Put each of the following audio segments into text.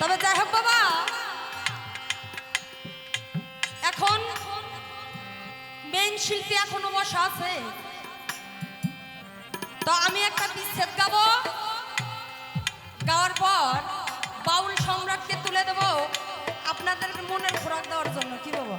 তবে যাই হোক বাবা। এখন মেইন শিল্পী এখনও বসা আছে। তো আমি একটা বিচ্ছেদ গাবো। গাওয়ার পর বাউল সম্রাটকে তুলে দেব। আপনাদের মনের খোরাক দেওয়ার জন্য, কি বাবা?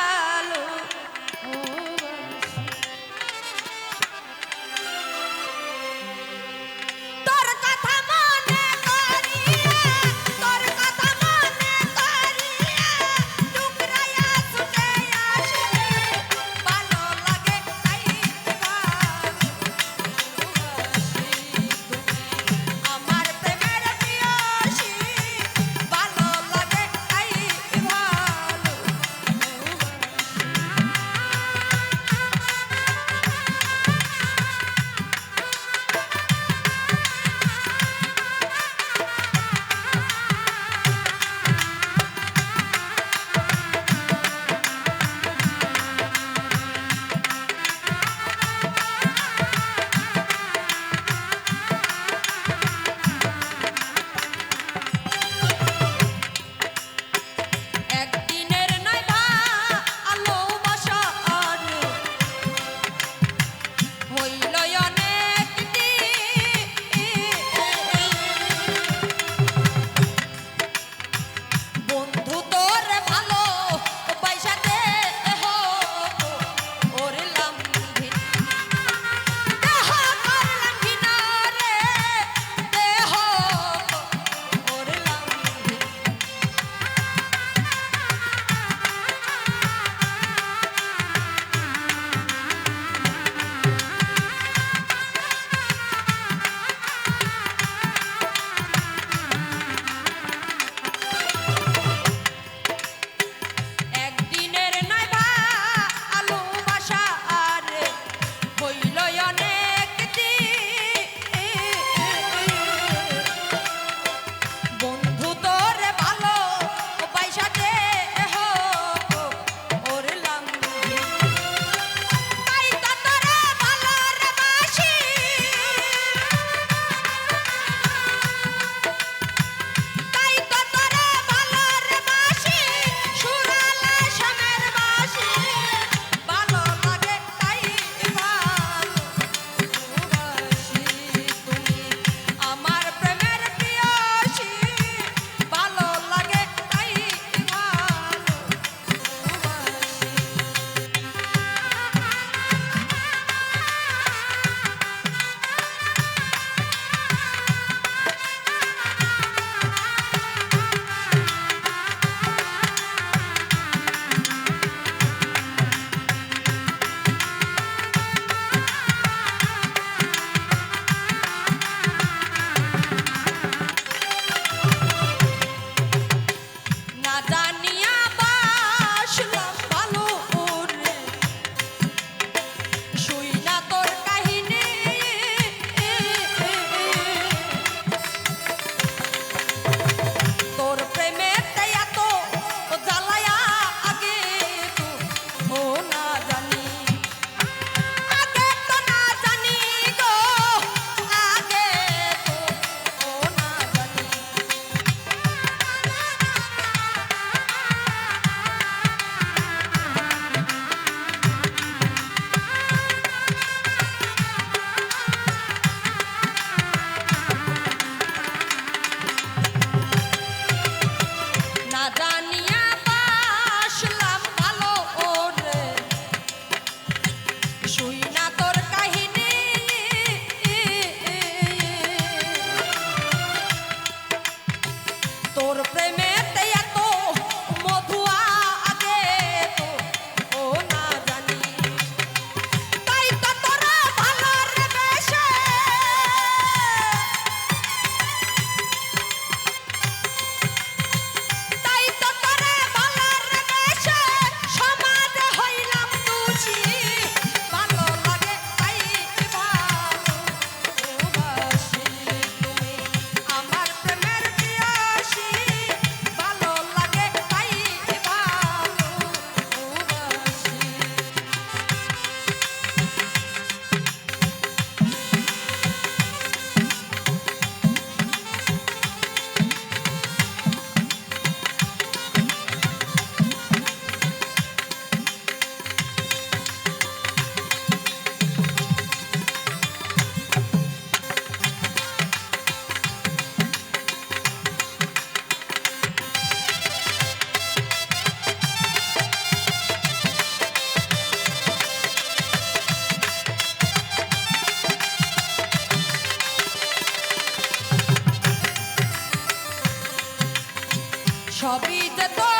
সবই যে তো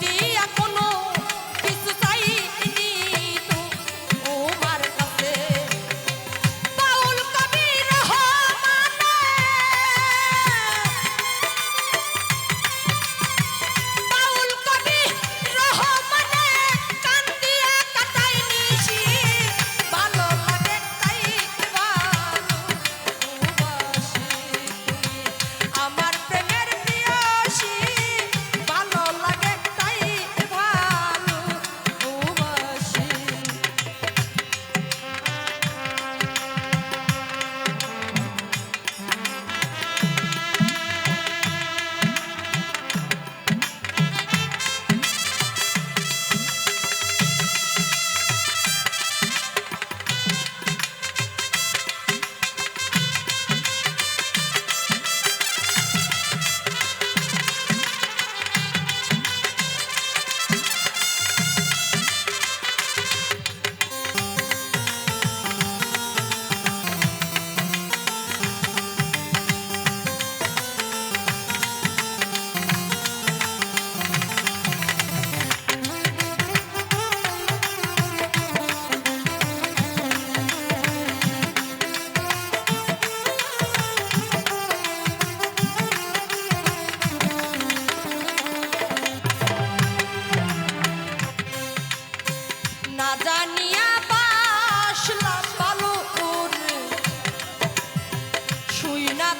ফুটে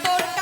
তোর